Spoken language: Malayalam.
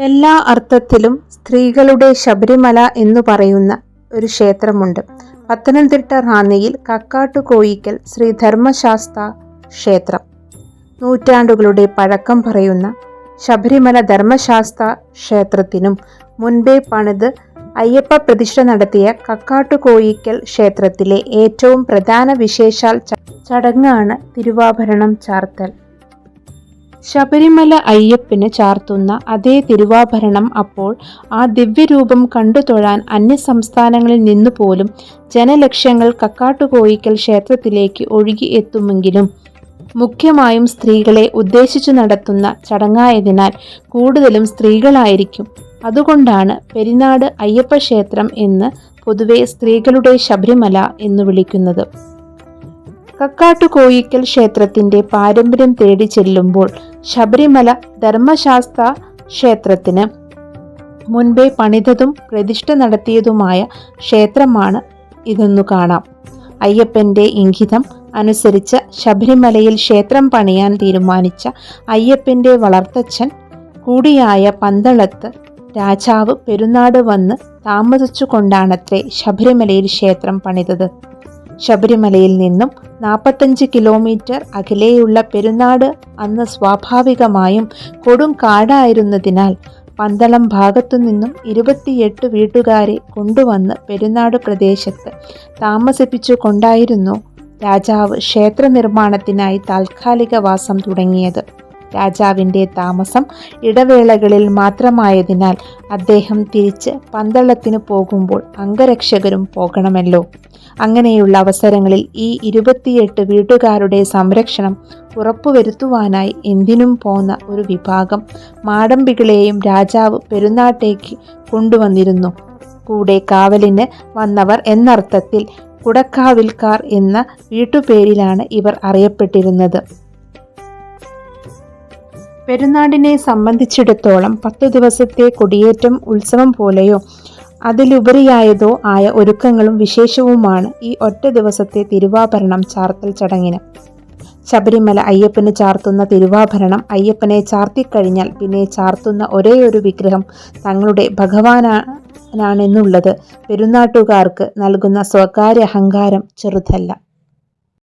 എല്ലാ അർത്ഥത്തിലും സ്ത്രീകളുടെ ശബരിമല എന്ന് പറയുന്ന ഒരു ക്ഷേത്രമുണ്ട്. പത്തനംതിട്ട റാന്നിയിൽ കക്കാട്ടുകോയിക്കൽ ശ്രീ ധർമ്മശാസ്ത ക്ഷേത്രം. നൂറ്റാണ്ടുകളുടെ പഴക്കം പറയുന്ന ശബരിമല ധർമ്മശാസ്ത ക്ഷേത്രത്തിനും മുൻപേ പണിത് അയ്യപ്പ പ്രതിഷ്ഠ നടത്തിയ കക്കാട്ടുകോയിക്കൽ ക്ഷേത്രത്തിലെ ഏറ്റവും പ്രധാന വിശേഷാൽ ചടങ്ങാണ് തിരുവാഭരണം ചാർത്തൽ. ശബരിമല അയ്യപ്പന് ചാർത്തുന്ന അതേ തിരുവാഭരണം അപ്പോൾ ആ ദിവ്യരൂപം കണ്ടു തൊഴാൻ അന്യസംസ്ഥാനങ്ങളിൽ നിന്നുപോലും ജനലക്ഷങ്ങൾ കക്കാട്ടുകോയിക്കൽ ക്ഷേത്രത്തിലേക്ക് ഒഴുകി എത്തുമെങ്കിലും മുഖ്യമായും സ്ത്രീകളെ ഉദ്ദേശിച്ചു നടത്തുന്ന ചടങ്ങായതിനാൽ കൂടുതലും സ്ത്രീകളായിരിക്കും. അതുകൊണ്ടാണ് പെരിനാട് അയ്യപ്പ ക്ഷേത്രം എന്ന് പൊതുവെ സ്ത്രീകളുടെ ശബരിമല എന്ന് വിളിക്കുന്നത്. കക്കാട്ടുകോയിക്കൽ ക്ഷേത്രത്തിന്റെ പാരമ്പര്യം തേടി ചെല്ലുമ്പോൾ ശബരിമല ധർമ്മശാസ്ത്ര ക്ഷേത്രത്തിന് മുൻപേ പണിതതും പ്രതിഷ്ഠ നടത്തിയതുമായ ക്ഷേത്രമാണ് ഇതെന്നു കാണാം. അയ്യപ്പന്റെ ഇംഗിതം അനുസരിച്ച് ശബരിമലയിൽ ക്ഷേത്രം പണിയാൻ തീരുമാനിച്ച അയ്യപ്പന്റെ വളർത്തച്ഛൻ കൂടിയായ പന്തളത്ത് രാജാവ് പെരുന്നാട് വന്ന് താമസിച്ചുകൊണ്ടാണത്രേ ശബരിമലയിൽ ക്ഷേത്രം പണിതത്. ശബരിമലയിൽ നിന്നും നാൽപ്പത്തഞ്ച് കിലോമീറ്റർ അകലെയുള്ള പെരുന്നാട് അന്ന് സ്വാഭാവികമായും കൊടും കാടായിരുന്നതിനാൽ പന്തളം ഭാഗത്തു നിന്നും ഇരുപത്തിയെട്ട് വീട്ടുകാരെ കൊണ്ടുവന്ന് പെരുന്നാട് പ്രദേശത്ത് താമസിപ്പിച്ചു കൊണ്ടായിരുന്നു രാജാവ് ക്ഷേത്ര നിർമ്മാണത്തിനായി താൽക്കാലിക വാസം തുടങ്ങിയത്. രാജാവിന്റെ താമസം ഇടവേളകളിൽ മാത്രമായതിനാൽ അദ്ദേഹം തിരിച്ച് പന്തളത്തിന് പോകുമ്പോൾ അംഗരക്ഷകരും പോകണമല്ലോ. അങ്ങനെയുള്ള അവസരങ്ങളിൽ ഈ ഇരുപത്തിയെട്ട് വീട്ടുകാരുടെ സംരക്ഷണം ഉറപ്പുവരുത്തുവാനായി എന്തിനും പോന്ന ഒരു വിഭാഗം മാടമ്പികളെയും രാജാവ് പെരുന്നാട്ടേക്ക് കൊണ്ടുവന്നിരുന്നു. കൂടെ കാവലിന് വന്നവർ എന്നർത്ഥത്തിൽ കുടക്കാവിൽക്കാർ എന്ന വീട്ടുപേരിലാണ് ഇവർ അറിയപ്പെട്ടിരുന്നത്. പെരുന്നാടിനെ സംബന്ധിച്ചിടത്തോളം പത്തു ദിവസത്തെ കൊടിയേറ്റം ഉത്സവം പോലെയോ അതിലുപരിയായതോ ആയ ഒരുക്കങ്ങളും വിശേഷവുമാണ് ഈ ഒറ്റ ദിവസത്തെ തിരുവാഭരണം ചാർത്തൽ ചടങ്ങിന്. ശബരിമല അയ്യപ്പന് ചാർത്തുന്ന തിരുവാഭരണം അയ്യപ്പനെ ചാർത്തിക്കഴിഞ്ഞാൽ പിന്നെ ചാർത്തുന്ന ഒരേ ഒരു വിഗ്രഹം തങ്ങളുടെ ഭഗവാനാണെന്നുള്ളത് പെരുന്നാട്ടുകാർക്ക് നൽകുന്ന സ്വകാര്യ അഹങ്കാരം ചെറുതല്ല.